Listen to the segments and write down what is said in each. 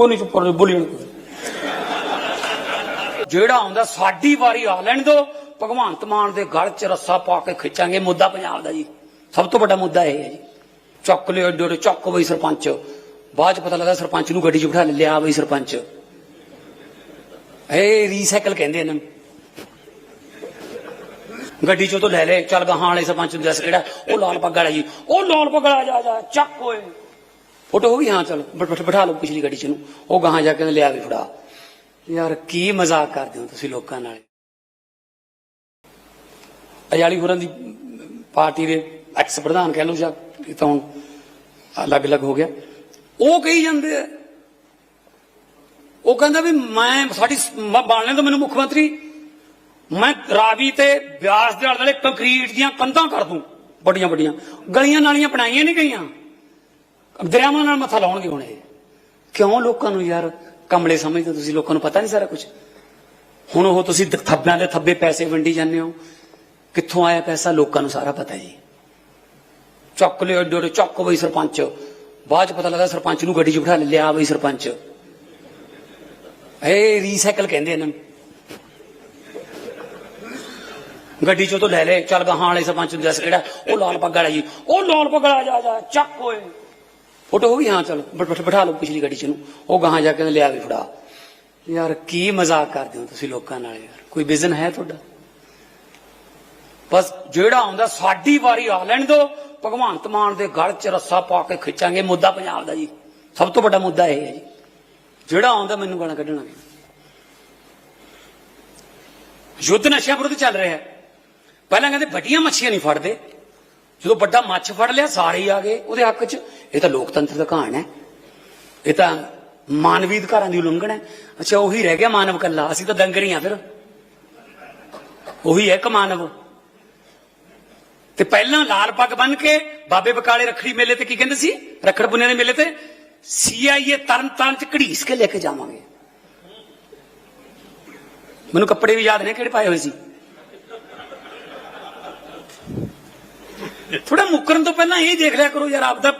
ਉਹ ਨਹੀਂ ਚੁੱਪ ਬੋਲੀ ਜਿਹੜਾ ਆਉਂਦਾ, ਸਾਡੀ ਵਾਰੀ ਆ ਲੈਣ ਦੋ। ਭਗਵੰਤ ਮਾਨ ਦੇ ਗਲ 'ਚ ਰੱਸਾ ਪਾ ਕੇ ਖਿੱਚਾਂਗੇ, ਮੁੱਦਾ ਪੰਜਾਬ ਦਾ ਜੀ। ਸਭ ਤੋਂ ਵੱਡਾ ਮੁੱਦਾ ਇਹ ਹੈ ਜੀ। ਚੱਕ ਲਿਓ ਏਡੇ ਚੱਕ ਬਈ ਸਰਪੰਚ। ਬਾਅਦ ਚ ਪਤਾ ਲੱਗਾ ਸਰਪੰਚ ਨੂੰ ਗੱਡੀ 'ਚ ਬਿਠਾ ਲਿਆ ਬਈ ਸਰਪੰਚ। ਇਹ ਰੀਸਾਈਕਲ ਕਹਿੰਦੇ ਇਹਨਾਂ ਨੂੰ। ਗੱਡੀ 'ਚੋਂ ਤੋਂ ਲੈ ਲੈ ਚੱਲ ਗਾਹਾਂ ਵਾਲੇ ਸਰਪੰਚ ਨੂੰ ਦੱਸ ਕਿਹੜਾ, ਉਹ ਲਾਲ ਪੱਗ ਵਾਲਾ ਜੀ। ਉਹ ਲਾਲ ਪੱਗ ਵਾਲਾ ਜਾ ਜਾ, ਚੱਕ ਓਏ। ਫੋਟੋ ਹੋ ਗਈ, ਹਾਂ, ਚਲ, ਬਿਠਾ ਲਓ ਪਿਛਲੀ ਗੱਡੀ 'ਚ ਨੂੰ ਉਹ ਗਾਹਾਂ ਜਾ ਕੇ ਲਿਆ ਵੀ ਫੜਾ। ਯਾਰ, ਕੀ ਮਜ਼ਾਕ ਕਰਦੇ ਹੋ ਤੁਸੀਂ ਲੋਕਾਂ ਨਾਲ। ਅਜਾਲੀ ਹੋਰਾਂ ਦੀ ਪਾਰਟੀ ਦੇ ਐਕਸ ਪ੍ਰਧਾਨ ਕਹਿ ਲਓ ਜਾਂ ਇਹ ਤਾਂ ਹੁਣ ਅਲੱਗ-ਅਲੱਗ ਹੋ ਗਿਆ। ਉਹ ਕਹੀ ਜਾਂਦੇ ਆ। ਉਹ ਕਹਿੰਦਾ ਵੀ ਮੈਂ, ਸਾਡੀ ਬਾਣਨੇ ਤੋਂ ਮੈਨੂੰ ਮੁੱਖ ਮੰਤਰੀ ਮੈਂ ਰਾਵੀ ਤੇ ਬਿਆਸ ਦੇ ਆਲੇ ਕੰਕਰੀਟ ਦੀਆਂ ਕੰਧਾਂ ਕਰ ਦੂੰ। ਵੱਡੀਆਂ ਵੱਡੀਆਂ ਗਲੀਆਂ ਨਾਲੀਆਂ ਬਣਾਈਆਂ ਨਹੀਂ ਗਈਆਂ। ਦਰਿਆਵਾਂ ਨਾਲ ਮੱਥਾ ਲਾਉਣਗੇ ਹੁਣ ਇਹ। ਕਿਉਂ ਲੋਕਾਂ ਨੂੰ ਯਾਰ ਕਮਲੇ ਸਮਝਦੇ ਹੋ ਤੁਸੀਂ? ਲੋਕਾਂ ਨੂੰ ਪਤਾ ਨਹੀਂ ਸਾਰਾ ਕੁਝ ਹੁਣ ਉਹ ਤੁਸੀਂ ਥੱਬਿਆਂ ਦੇ ਥੱਬੇ ਪੈਸੇ ਵੰਡੀ ਜਾਂਦੇ ਹੋ। ਕਿੱਥੋਂ ਆਇਆ ਪੈਸਾ? ਲੋਕਾਂ ਨੂੰ ਸਾਰਾ ਪਤਾ ਜੀ। ਚੱਕ ਲਿਓ ਏਡੇ ਚੱਕ ਬਈ ਸਰਪੰਚ। ਬਾਅਦ ਚ ਪਤਾ ਲੱਗਾ ਸਰਪੰਚ ਨੂੰ ਗੱਡੀ 'ਚ ਬਿਠਾ ਲਿਆ ਬਈ ਸਰਪੰਚ। ਇਹ ਰੀਸਾਈਕਲ ਕਹਿੰਦੇ ਇਹਨਾਂ ਨੂੰ। ਗੱਡੀ 'ਚੋਂ ਤੋਂ ਲੈ ਲੈ, ਚੱਲ ਗਾਹਾਂ ਵਾਲੇ ਸਰਪੰਚ ਨੂੰ ਦੱਸ ਕਿਹੜਾ? ਉਹ ਲਾਲ ਪੱਗ ਵਾਲਾ ਜੀ। ਉਹ ਲਾਲ ਪੱਗ ਵਾਲਾ ਜਾ ਜਾ, ਚੱਕ ਓਏ। ਫੋਟੋ ਹੋ ਗਈ, ਹਾਂ, ਚਲ, ਬਿਠਾ ਲਓ ਪਿਛਲੀ ਗੱਡੀ 'ਚ ਨੂੰ ਉਹ ਗਾਹਾਂ ਜਾ ਕੇ ਲਿਆ ਵੀ ਫੜਾ। ਯਾਰ, ਕੀ ਮਜ਼ਾਕ ਕਰਦੇ ਹੋ ਤੁਸੀਂ ਲੋਕਾਂ ਨਾਲ ਯਾਰ? ਕੋਈ ਵਿਜ਼ਨ ਹੈ ਤੁਹਾਡਾ? ਬਸ ਜਿਹੜਾ ਆਉਂਦਾ, ਸਾਡੀ ਵਾਰੀ ਆ ਲੈਣ ਦੋ। ਭਗਵੰਤ ਮਾਨ ਦੇ ਗਲ 'ਚ ਰੱਸਾ ਪਾ ਕੇ ਖਿੱਚਾਂਗੇ, ਮੁੱਦਾ ਪੰਜਾਬ ਦਾ ਜੀ। ਸਭ ਤੋਂ ਵੱਡਾ ਮੁੱਦਾ ਇਹ ਹੈ ਜੀ। ਜਿਹੜਾ ਆਉਂਦਾ, ਮੈਨੂੰ ਗਾਲਾਂ ਕੱਢਣਾ ਯੁੱਧ ਨਸ਼ਿਆਂ ਵਿਰੁੱਧ ਚੱਲ ਰਿਹਾ ਪਹਿਲਾਂ ਕਹਿੰਦੇ, ਵੱਡੀਆਂ ਮੱਛੀਆਂ ਨਹੀਂ ਫੜਦੇ। ਜਦੋਂ ਵੱਡਾ ਮੱਛ ਫੜ ਲਿਆ, ਸਾਰੇ ਹੀ ਆ ਗਏ। ਉਹਦੇ ਹੱਕ 'ਚ ਇਹ ਤਾਂ ਲੋਕਤੰਤਰ ਦਾ ਕਹਾਣ ਹੈ। ਇਹ ਤਾਂ ਮਾਨਵੀ ਅਧਿਕਾਰਾਂ ਦੀ ਉਲੰਘਣਾ ਹੈ। ਅੱਛਾ, ਉਹੀ ਰਹਿ ਗਿਆ ਮਾਨਵ ਕੱਲਾ ਅਸੀਂ ਤਾਂ ਦੰਗਰੀ ਆ ਫਿਰ। ਉਹੀ ਹੈ ਇੱਕ ਮਾਨਵ। ਤੇ ਪਹਿਲਾਂ ਲਾਲ ਪੱਗ ਬੰਨ ਕੇ ਬਾਬੇ ਬਕਾਲੇ ਰੱਖੜੀ ਮੇਲੇ ਤੇ ਕੀ ਕਹਿੰਦੇ ਸੀ? ਰੱਖੜ ਪੁੰਨੇ ਦੇ ਮੇਲੇ ਤੇ ਸੀਆਈਏ ਤਰਨ ਤਾਰਨ ਚ ਘੜੀਸ ਕੇ ਲੈ ਕੇ ਜਾਵਾਂਗੇ। ਮੈਨੂੰ ਕੱਪੜੇ ਵੀ ਯਾਦ ਨੇ ਕਿਹੜੇ ਪਾਏ ਹੋਏ ਸੀ? ਥੋੜਾ ਮੁੱਕਰਨ ਤੋਂ ਪਹਿਲਾਂ ਇਹ ਦੇਖ ਲਿਆ ਕਰੋ ਯਾਰ ਆਪਦਾ,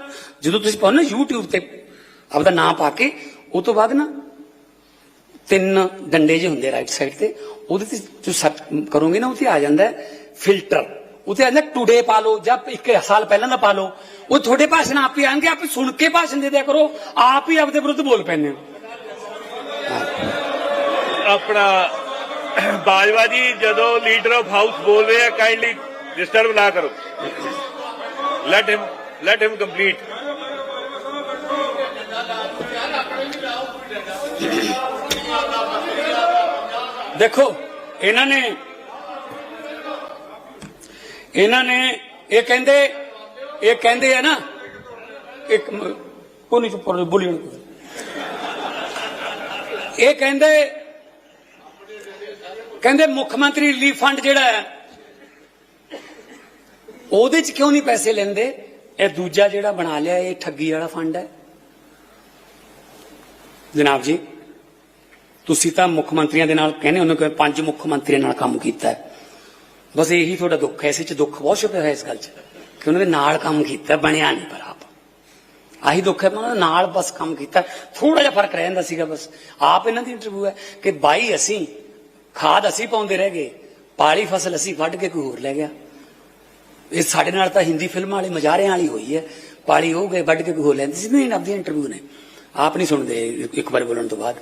ਜਦੋਂ ਤੁਸੀਂ ਪਾਉ YouTube ਤੇ, ਆਪਦਾ ਨਾਮ ਪਾ ਕੇ, ਉਹ ਤੋਂ ਬਾਅਦ ਨਾ ਤਿੰਨ ਡੰਡੇ ਜਿਹੇ ਹੁੰਦੇ ਰਾਈਟ ਸਾਈਡ ਤੇ, ਉਹਦੇ ਤੇ ਤੁਸੀਂ ਸਰਚ ਕਰੋਗੇ ਨਾ ਉੱਥੇ ਆ ਜਾਂਦਾ ਫਿਲਟਰ ਉੱਥੇ ਆ ਟੂਡੇ ਪਾ ਲਓ, ਜਾਂ ਇੱਕ ਸਾਲ ਪਹਿਲਾਂ ਦਾ ਪਾ ਲਓ। ਉਹ ਤੁਹਾਡੇ ਭਾਸ਼ਣ ਆਪ ਹੀ ਆਣਗੇ, ਆਪ ਸੁਣ ਕੇ ਭਾਸ਼ਣ ਦੇ ਦਿਆ ਕਰੋ, ਆਪ ਹੀ ਆਪਦੇ ਵਿਰੁੱਧ ਬੋਲ ਪੈਂਦੇ ਆਪਣਾ ਬਾਜਵਾ ਜੀ ਜਦੋਂ ਲੀਡਰ ਆਫ ਹਾਊਸ ਬੋਲ ਰਿਹਾ ਕਾਈਂਡਲੀ ਡਿਸਟਰਬ ਨਾ ਕਰੋ। Let him let him complete ਦੇਖੋ, ਇਹਨਾਂ ਨੇ ਇਹਨਾਂ ਨੇ ਇਹ ਕਹਿੰਦੇ ਇਹ ਕਹਿੰਦੇ ਆ ਨਾ, ਇੱਕ ਕੋਨੀ ਚੁੱਪ ਬੋਲੀ ਇਹ ਕਹਿੰਦੇ ਕਹਿੰਦੇ ਮੁੱਖ ਮੰਤਰੀ ਰਿਲੀਫ ਫੰਡ ਜਿਹੜਾ ਹੈ ਉਹਦੇ ਚ ਕਿਉਂ ਨਹੀਂ ਪੈਸੇ ਲੈਂਦੇ? ਇਹ ਦੂਜਾ ਜਿਹੜਾ ਬਣਾ ਲਿਆ, ਇਹ ਠੱਗੀ ਵਾਲਾ ਫੰਡ ਹੈ। ਜਨਾਬ ਜੀ, ਤੁਸੀਂ ਤਾਂ ਮੁੱਖ ਮੰਤਰੀਆਂ ਦੇ ਨਾਲ ਕਹਿੰਦੇ ਉਹਨੇ ਕਿ ਪੰਜ ਮੁੱਖ ਮੰਤਰੀਆਂ ਨਾਲ ਕੰਮ ਕੀਤਾ ਹੈ। ਬਸ ਇਹੀ ਤੁਹਾਡਾ ਦੁੱਖ ਹੈ, ਇਸੇ ਚ ਦੁੱਖ ਬਹੁਤ ਛੁਪਿਆ ਹੋਇਆ ਇਸ ਗੱਲ 'ਚ, ਕਿ ਉਹਨਾਂ ਦੇ ਨਾਲ ਕੰਮ ਕੀਤਾ ਬਣਿਆ ਨਹੀਂ ਪਰ ਆਪ। ਆਹੀ ਦੁੱਖ ਹੈ ਮੈਂ ਉਹਨਾਂ ਦੇ ਨਾਲ ਬਸ ਕੰਮ ਕੀਤਾ ਥੋੜਾ ਜਿਹਾ ਫ਼ਰਕ ਰਹਿ ਜਾਂਦਾ ਸੀਗਾ ਬਸ। ਆਪ ਇਹਨਾਂ ਦੀ ਇੰਟਰਵਿਊ ਹੈ ਕਿ ਬਾਈ ਅਸੀਂ, ਖਾਦ ਅਸੀਂ ਪਾਉਂਦੇ ਰਹਿ ਗਏ, ਪਾਲੀ ਫਸਲ ਅਸੀਂ ਵੱਢ ਕੇ ਕੋਈ ਹੋਰ ਲੈ ਗਿਆ। ਇਹ ਸਾਡੇ ਨਾਲ ਤਾਂ ਹਿੰਦੀ ਫਿਲਮਾਂ ਵਾਲੀ ਮਜ਼ਾਰਿਆਂ ਵਾਲੀ ਹੋਈ ਹੈ। ਪਾਲੀ ਹੋ ਗਏ, ਵੱਢ ਕੇ ਕੋਈ ਹੋਰ ਲੈਂਦੇ ਸੀ। ਨਹੀਂ ਆਪਦੀ ਇੰਟਰਵਿਊ ਨੇ। ਆਪ ਨਹੀਂ ਸੁਣਦੇ ਇੱਕ ਵਾਰ ਬੋਲਣ ਤੋਂ ਬਾਅਦ।